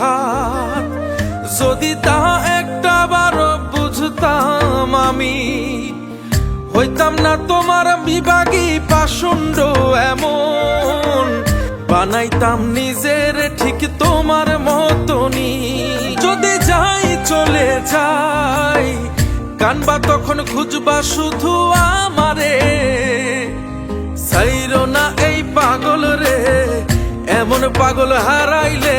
আঘাত যদি তা একটা বার বুঝতাম আমি, হইতাম না তোমার বিভাগী পাশুন্ড এমন। বানাইতাম নিজের ঠিক তোমার মতনই। যদি যাই চলে যাই, কানবা তখন খুঁজবা শুধু আমারে। সাইরো না এই পাগল রে, এমন পাগল হারাইলে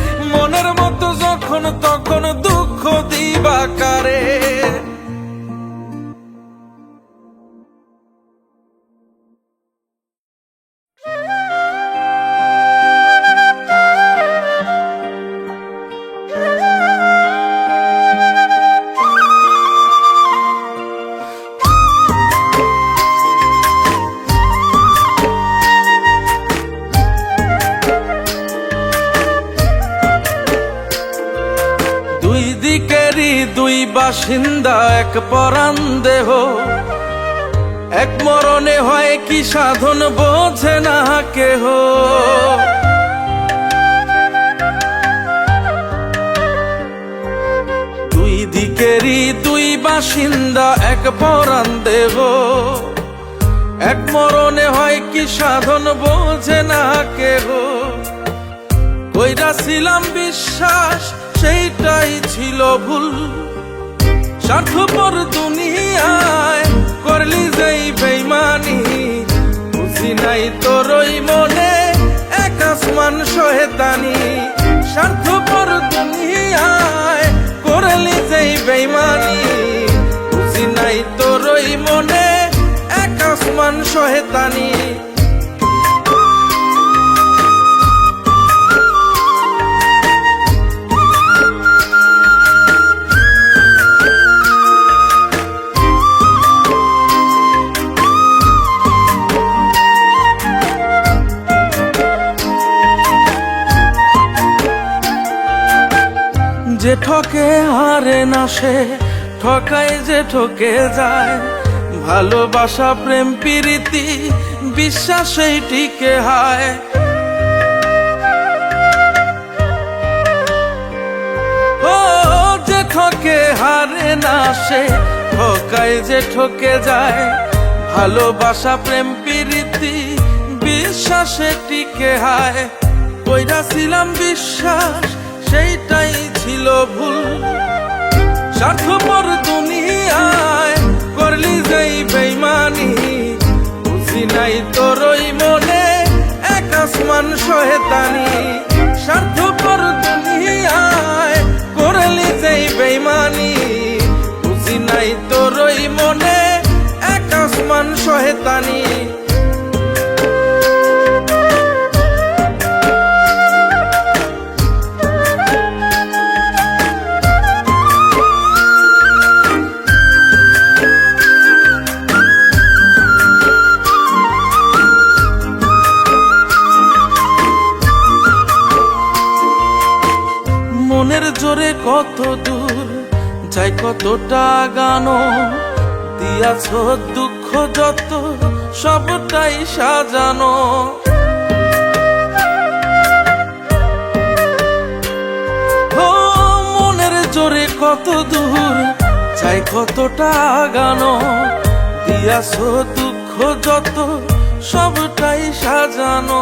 যখন তখন দুঃখ দিবা কারে বাসিন্দা, এক পরাণ দেহ। এক মরণে হয় কি সাধন বোঝে না কেহ। দুই দিকেরই দুই বাসিন্দা, এক পরাণ দেহ। এক মরণে হয় কি সাধন বোঝে না কেহ। কইরাছিলাম বিশ্বাস, সেইটাই ছিল ভুল। স্বার্থপর দুনিয়ায় করলি যেই বেইমানি, বুঝি নাই তোর ওই মনে এক আসমান শহেতানি স্বার্থপর দুনিয়ায় করলি যেই বেইমানি, বুঝি নাই তোর ওই মনে এক আসমান শহেতানি যে ঠকে হারে না সে, ঠকায় যে ঠকে যায়। ভালোবাসা, প্রেম, প্রীতি, বিশ্বাস সেই টিকে হায়। ও, যে ঠকে হারে না সে, ঠকায় যে ঠকে যায়। ভালোবাসা, প্রেম, প্রীতি, বিশ্বাসে টিকে হায়। কইরা ছিলাম বিশ্বাস সেইটাই ছিল ভুল। স্বার্থপর দুনিয়ায় করলি যেই বেইমানি, বুঝি নাই তোর ওই মনে এক আসমান শহেতানি স্বার্থপর দুনিয়ায় করলি যেই বেইমানি, বুঝি নাই তোর ওই মনে এক আসমান শহেতানি কত দূর, যাই কতটা গানো, দিয়াছ দুঃখ যত, সবটাই সাজানো। মনের জোরে কত দূর, যাই কতটা গানো, দিয়াছ দুঃখ যত, সবটাই সাজানো।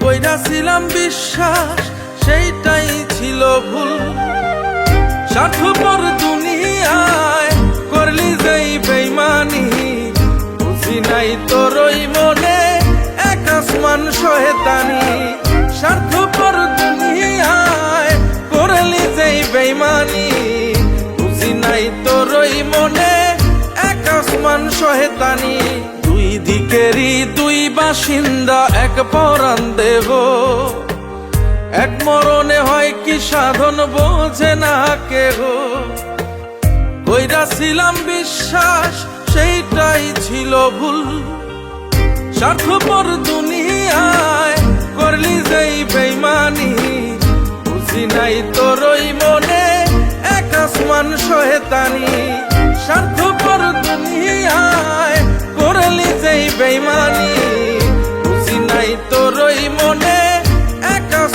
কইরা ছিলাম বিশ্বাস, সেইটাই ছিল ভুল। স্বার্থপর দুনিয়ায় করলি যেই বেইমানি, বুঝি নাই তোর ওই মনে এক আসমান শহেতানি স্বার্থপর দুনিয়ায় করলি যেই বেইমানি, বুঝি নাই তোর ওই মনে এক আসমান শহেতানি দুই দিকেরই দুই বাসিন্দা, এক পরাণ দেব এক মরণে হয় কি সাধন বোঝে না কেহ। কইরা ছিলাম বিশ্বাস, সেইটাই ছিল ভুল। স্বার্থপর দুনিয়ায় করলি যেই বেইমানি, বুঝি নাই তোর ওই মনে এক আসমান শহেতানি স্বার্থপর দুনিয়ায় করলি যেই বেইমানি, বুঝি নাই তোর ওই মনে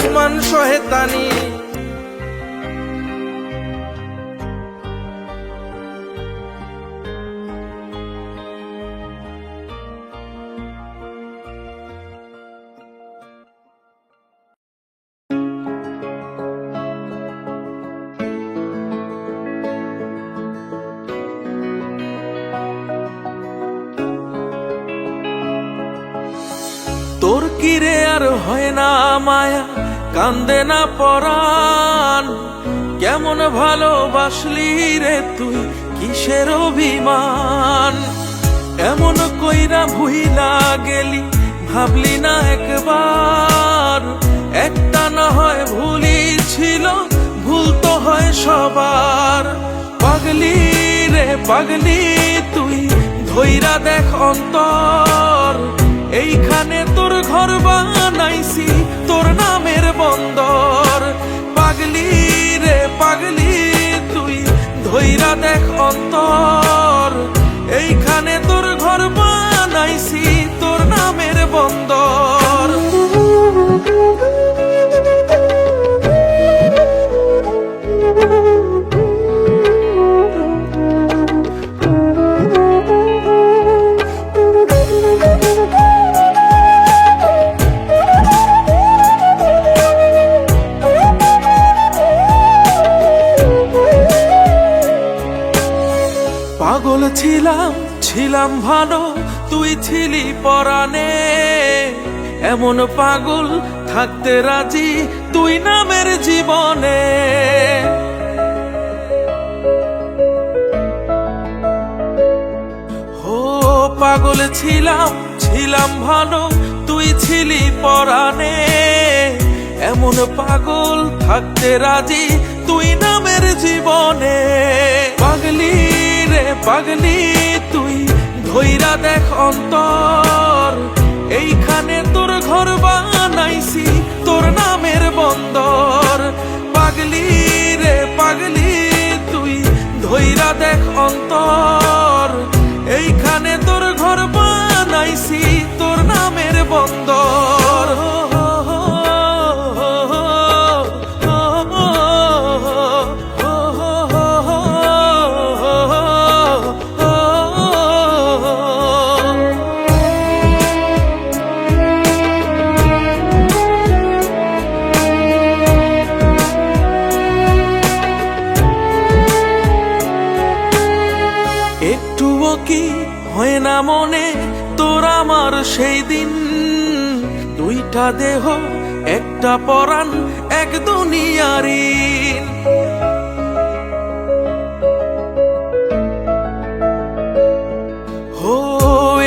আসমান শহেতানি তোর কিরে আর হয় না মায়া? কান্দে না পরাণ, কেমন ভালোবাসলি রে তুই, কিসের অভিমান? এমন কইরা ভুইলা গেলি, ভাবলি না একবার। একটা না হয় ভুলি ছিল, ভুল তো হয় সবার। পাগলি রে পাগলি তুই, ধইরা দেখ অন্তর। এইখানে তোর ঘর বানাইছি তোর নামের বন্দর। পাগলি রে পাগলি তুই ধৈরা দেখ অন্তর। ছিলাম ভালো তুই ছিলি পরাণে। এমন পাগল থাকতে রাজি তুই নামের জীবনে। হো, পাগল ছিলাম ছিলাম ভালো, তুই ছিলি পরাণে। এমন পাগল থাকতে রাজি তুই নামের জীবনে। পাগলি রে, পাগলি। ধৈরা দেখ অন্তর, এইখানে তোর ঘর বানাইছি, তোর নামের বন্দর। পাগলি রে পাগলি তুই ধৈরা দেখ অন্তর, এইখানে তোর ঘর বানাইছি, তোর নামের বন্দর। দেহ, একটা পরাণ, এক দুনিয়ারি হো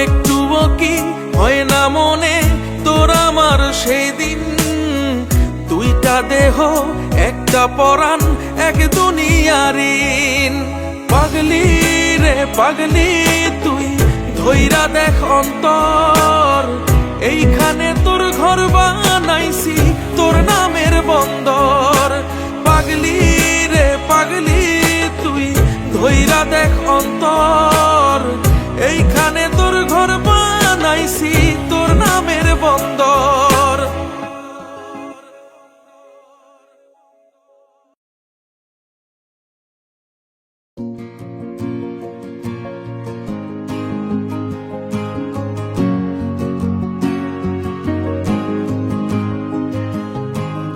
একটুও কি হয় না মনে, তোর আমার সেই দিন। দুইটা দেহ, একটা পরাণ, এক দুনিয়ারিন পাগলি রে, পাগলি তুই, ধৈরা দেখ অন্তর। এইখানে তোর ঘর বানাইছি, তোর নামের বন্দর। পাগলি রে, পাগলি তুই ধৈরা দেখ অন্তর। এইখানে তোর ঘর বানাইছি, তোর নামের বন্দর।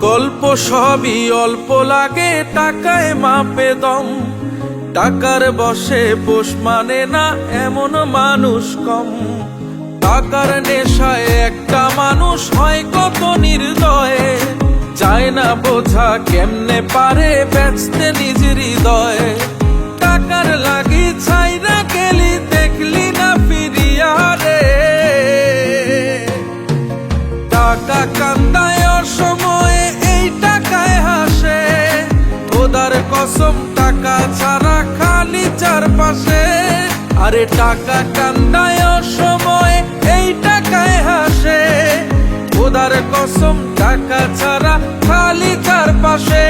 গল্প সবই অল্প লাগে, টাকায় মাপে দম। টাকার বসে পোষ মানে না এমন মানুষ কম। টাকার নেশায় একটা মানুষ হয় কত নির্দয়ে। যায় না বোঝা কেমনে পারে বেচতে নিজ হৃদয়। টাকার লাগি ছাইরা গেলি, দেখলি না ফিরিয়া রে। টাকা কান্দায় অসময়ে কসম, টাকা ছাড়া খালি চারপাশে। আরে টাকা কান্দায় সময় এই টাকায় হাসে। ওদার কসম, টাকা ছাড়া খালি চারপাশে।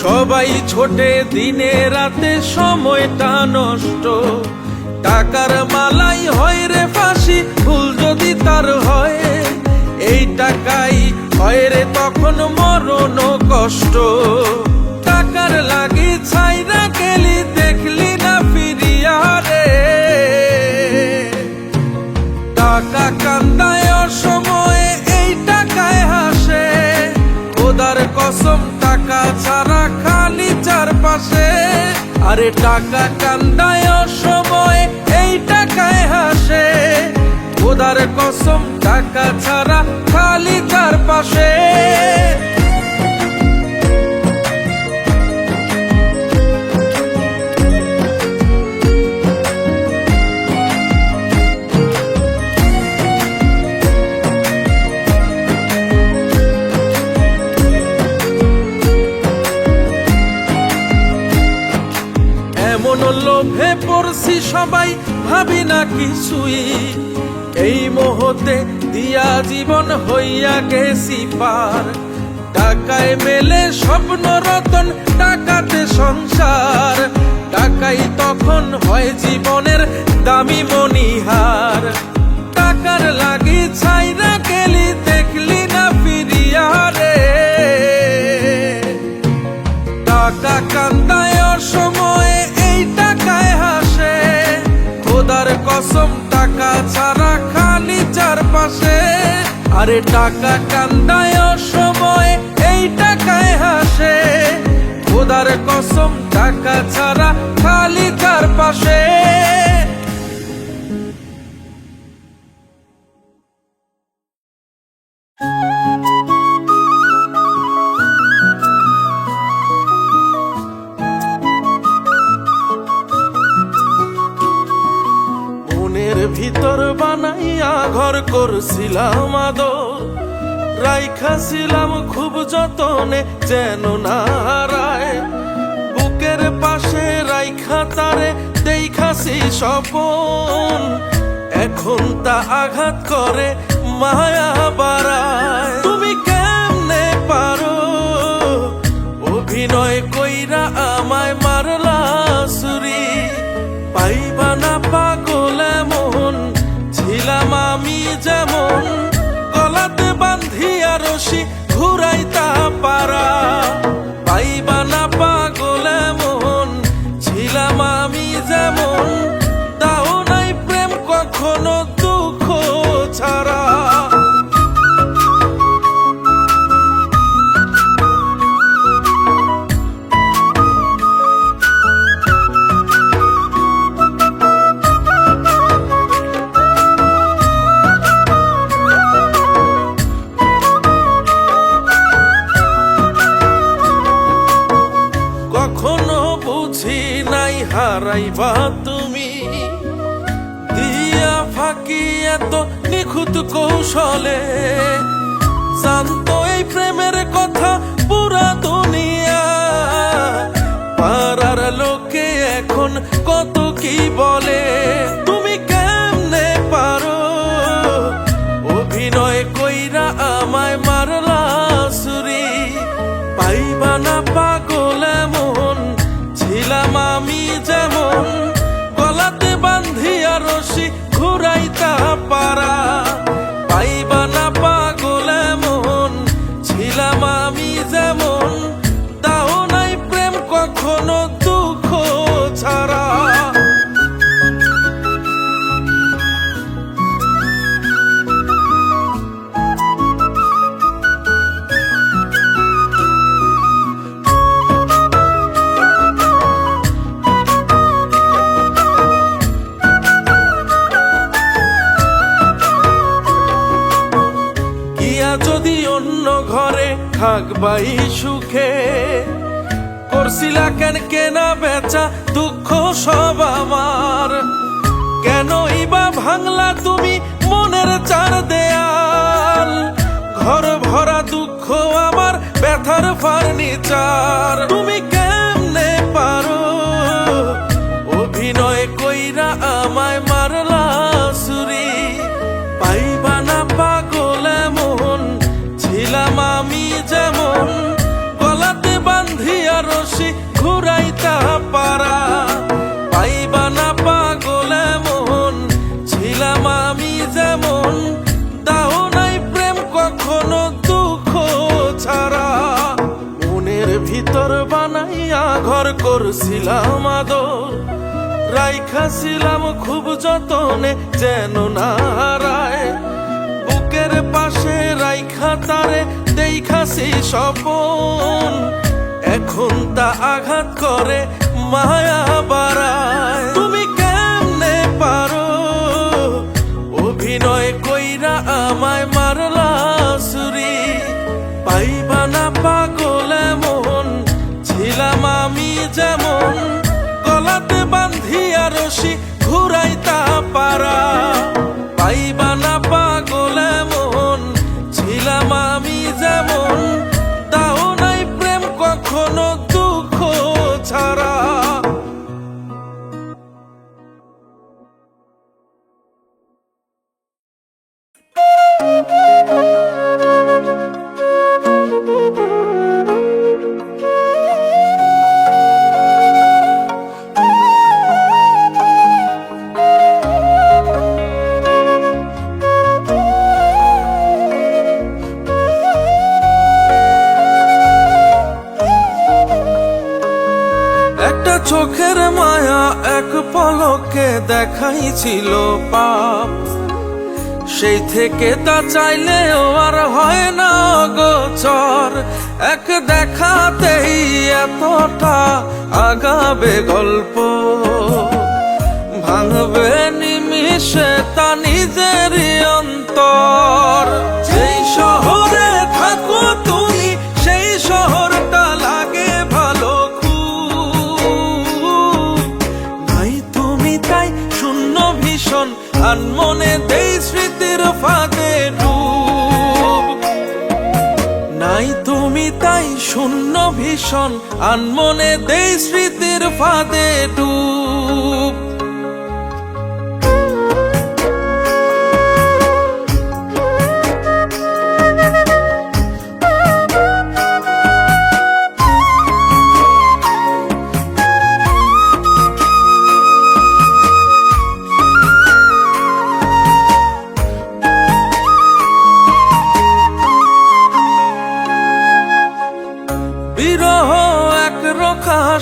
সবাই ছোটে দিনে রাতে সময়টা নষ্ট। টাকার মালাই হয় রে ফাঁসি, ভুল যদি তার হয়, এই টাকাই হয় রে তখন মরণ কষ্ট। টাকার লাগে ছাইরা গেলি চারপাশে আরে টাকা কান্দায় সময় এই টাকায় হাসে। ওদার কসম, টাকা ছাড়া খালি চারপাশে এমন সবাই ভাবি না কিছুই। এই মুহূর্তে দিয়া জীবন হইয়া গেছি পার। টাকায় মেলে স্বপ্ন রতন টাকাতে সংসার। টাকাই তখন হয় জীবনের দামি মনিহার টাকার লাগি ছাইরা গেলি, দেখলি না ফিরিয়া রে। টাকা কান্দায় অসময় কসম, টাকা ছাড়া খালি চারপাশে। আরে টাকা কান্দায় সময় এই টাকায় হাসে। খোদার কসম, টাকা ছাড়া খালি চারপাশে। করছিলাম আদর রাইখাছিলাম খুব যতনে, যেন না বুকের পাশে রাইখা তারে দেখাছি স্বপন। এখন তা আঘাত করে, মায়া বাড়ায়। রশি ঘুরাইতা পারা হারাইবা তুমি দিয়া ফাঁকি এত নিখুঁত কৌশলে। জানতো এই প্রেমের কথা পুরা দুনিয়া। পাড়ার লোকে এখন কত কি বলে? ঘুরাইতা পারা দুঃখ সব আমার। কেনই বা ভাঙলা তুমি করছিলাম আদর, রাইখাছিলাম খুব যতনে, যেন না হারায় বুকের পাশে রাইখা তারে দেখাছি স্বপন, এখন তা আঘাত করে মায়া ঘুরাইতা পারা পলকে দেখাই ছিল পাপ। সেই থেকে তা চাইলেও আর হয় না গোচর এক দেখাতেই এতটা আগাবে গল্প। ভাঙবে নিমিশে তা নিজেরই অন্তর। যেই শহরে ভীষণ আনমনে দেই স্মৃতির ফাঁদে ডুব।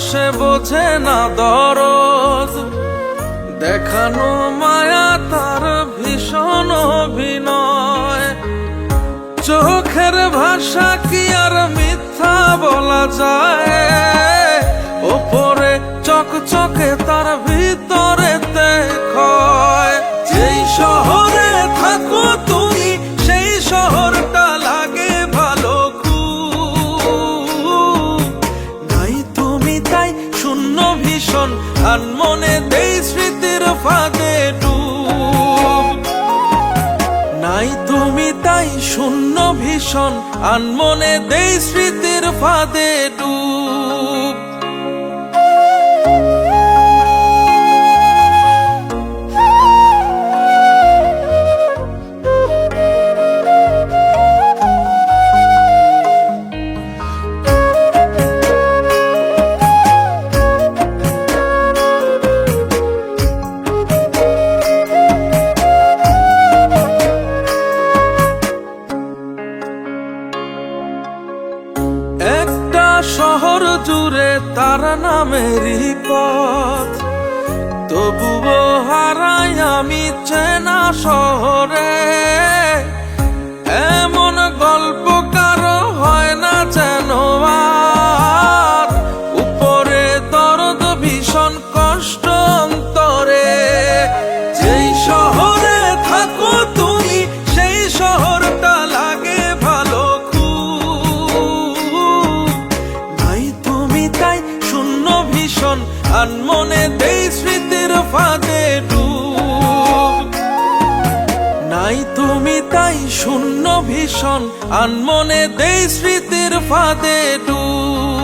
সে বোঝে না দরদ দেখানো মায়া তার ভীষণ অভিনয়। চোখের ভাষা কি আর মিথ্যা বলা যায়? ওপরে চকচকে ফাঁদে ডুব। নাই তুমি তাই শূন্য ভীষণ আনমনে দেই স্মৃতির ফাঁদে আনমনে দেই স্মৃতির ফাঁদে ডুব।